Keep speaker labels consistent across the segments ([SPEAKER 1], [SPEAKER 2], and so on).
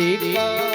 [SPEAKER 1] દીકરા.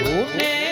[SPEAKER 1] หู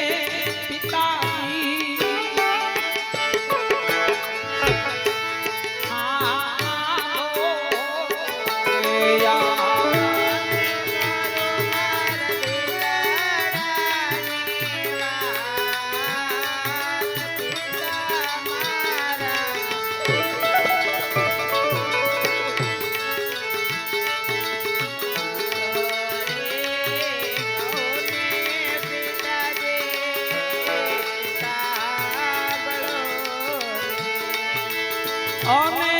[SPEAKER 1] અને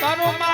[SPEAKER 1] તરુમાર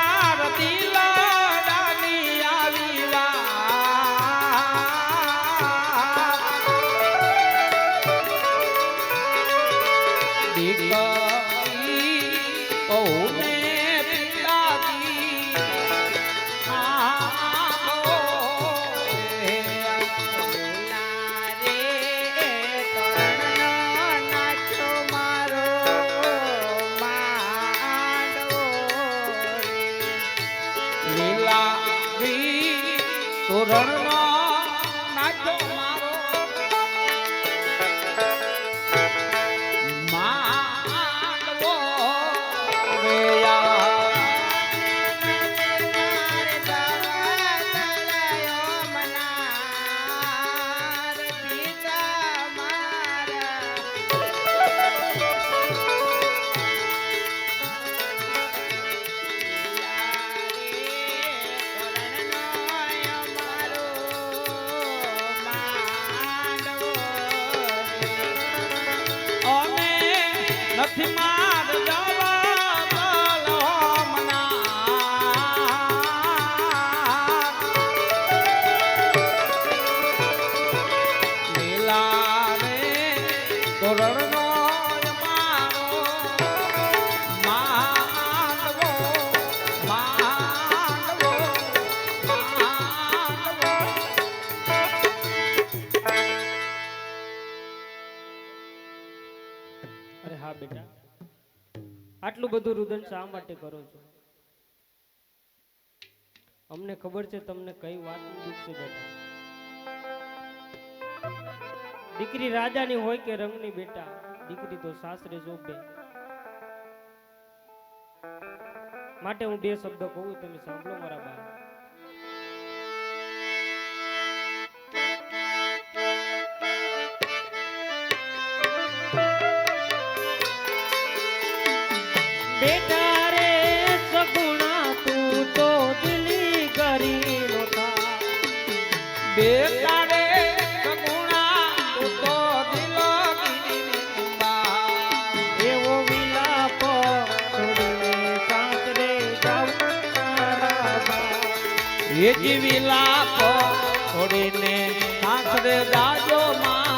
[SPEAKER 2] બેટા. આટલું બધું રુદન શા માટે કરો છો? અમને ખબર છે તમને કઈ વાતનું દુઃખ છે બેટા. દીકરી રાજાની હોય કે રંગની બેટા, દીકરી તો સાસરે શોભે માટે હું બે શબ્દ કહું, તમે સાંભળો મારા બા
[SPEAKER 1] જીવી લાપો છોડીને સાસરે દાજો મારા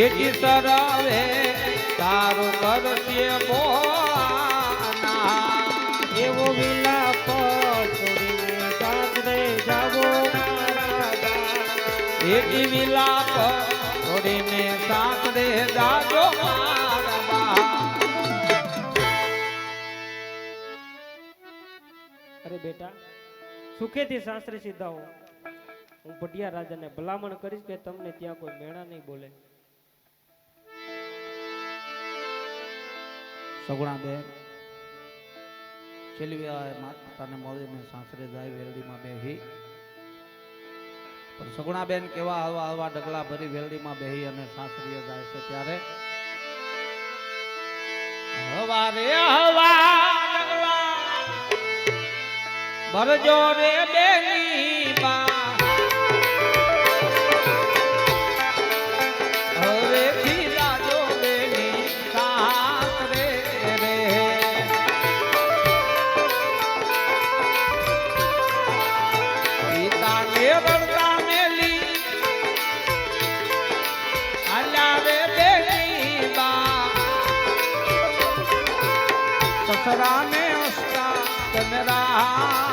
[SPEAKER 3] ભેટી તરાવે, તારું કરશે
[SPEAKER 1] એવો વિલાપ છોડીને સાસરે જાવો
[SPEAKER 3] વિલાપ છોડીને સાસરે જાજો
[SPEAKER 1] અરે બેટા, સુખેથી સાસરે સીધા હું. ભટિયા રાજાને ભલામણ કરીશ કે તમને ત્યાં કોઈ મેળા નહીં બોલે.
[SPEAKER 4] સગુણા બેન સગુણાબેન કેવા હળવા હળવા ડગલા ભરી વેરડીમાં બેહી અને સાસરી જાય છે ત્યારે
[SPEAKER 3] ભરજો રે બેની અસરા ને
[SPEAKER 1] અસરા તને રાહ